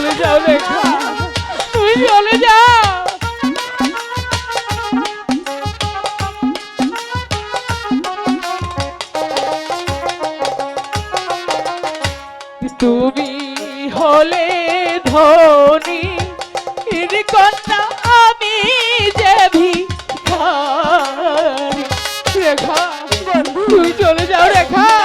চলে যাও রেখা তুমি চলে যাও। তুমি হলে ধনী কন্যা আমি যে রেখা, তুই চলে যাও রেখা।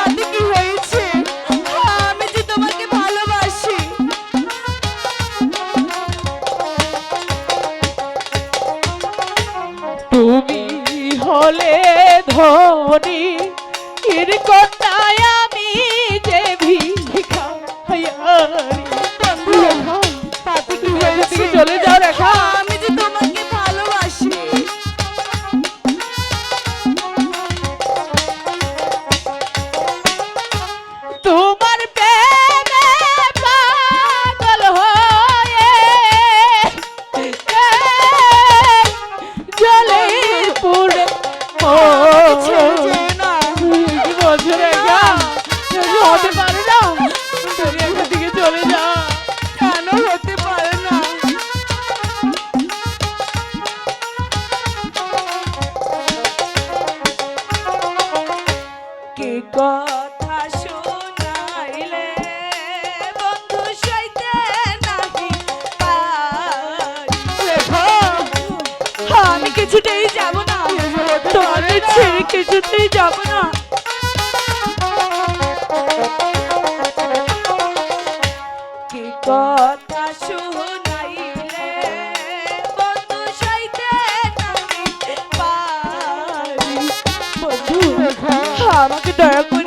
তুমি হলে ধনি কন্যায় আমি যে ভিখারি চলে যাও রেখা কিছুতেই যাব না। তোমাকে ছেড়ে কিছুতেই যাব না। কি কথা শুনাইলে আমাকে দয়া করে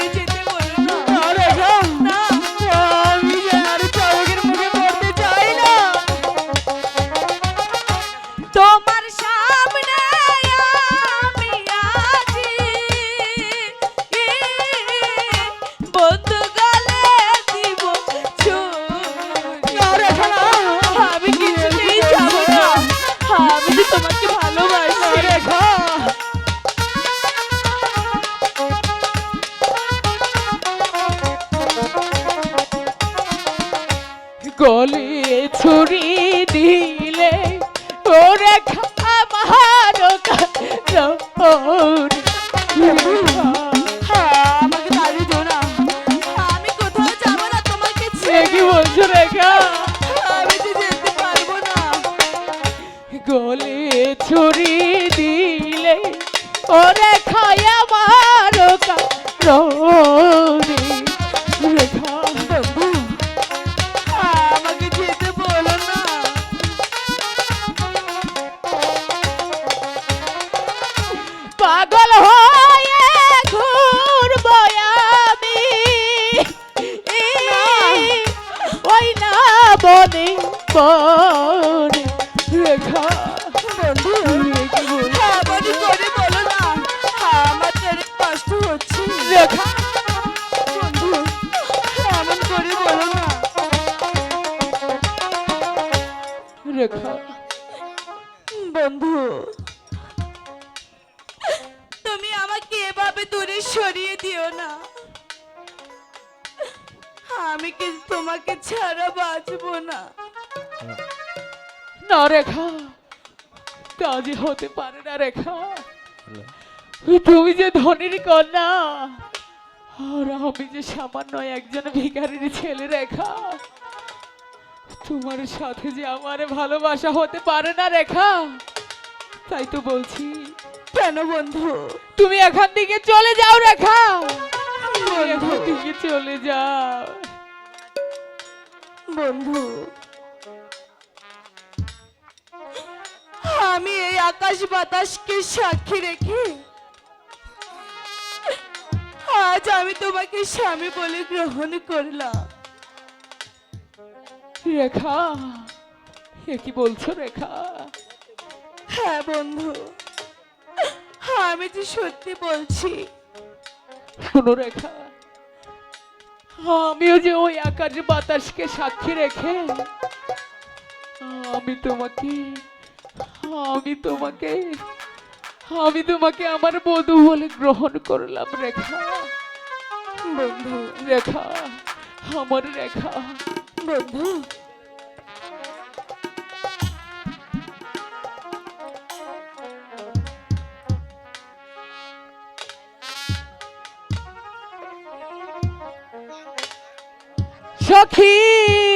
গলে ছুরি দিলে ওরে খামার আমাকে তাড়িয়ে দিও না। আমি কোথাও যাব না তোমাকে কি ছেড়ে বলছো রেখা? আমি যে যেতে পারব না। গলে ছুরি দিলে ওরে খায়া মারো কারণে রেখা বন্ধু এমন করে বলো না রেখা বন্ধু তুমি আমাকে এভাবে দূরে সরিয়ে দিও না। আমি কি তোমাকে ছাড়া বাঁচবো না? না রেখা তা হতে পারে না রেখা। তুমি যে ধনির কন্যা আর আমি যে সামান্য একজন ভিকারির ছেলে রেখা তোমার সাথে যে আমার ভালোবাসা হতে পারে না রেখা তাই তো বলছি কেন বন্ধু? তুমি এখান থেকে চলে যাও রেখা এখান থেকে চলে যাও। বন্ধু আমি এই আকাশ বাতাসকে সাক্ষী রেখে আজ আমি তোমাকে স্বামী বলে গ্রহণ করলাম। রেখা, এ কি বলছো রেখা? হ্যাঁ বন্ধু, আমি যে সত্যি বলছি। শোনো রেখা, আমিও যে ওই আকাশ বাতাসকে সাক্ষী রেখে আমি তোমাকে আমি তোমাকে আমি তোমাকে আমার বধূ বলে গ্রহণ করলাম রেখা। বন্ধু রেখা আমার রেখা বন্ধু। সখী!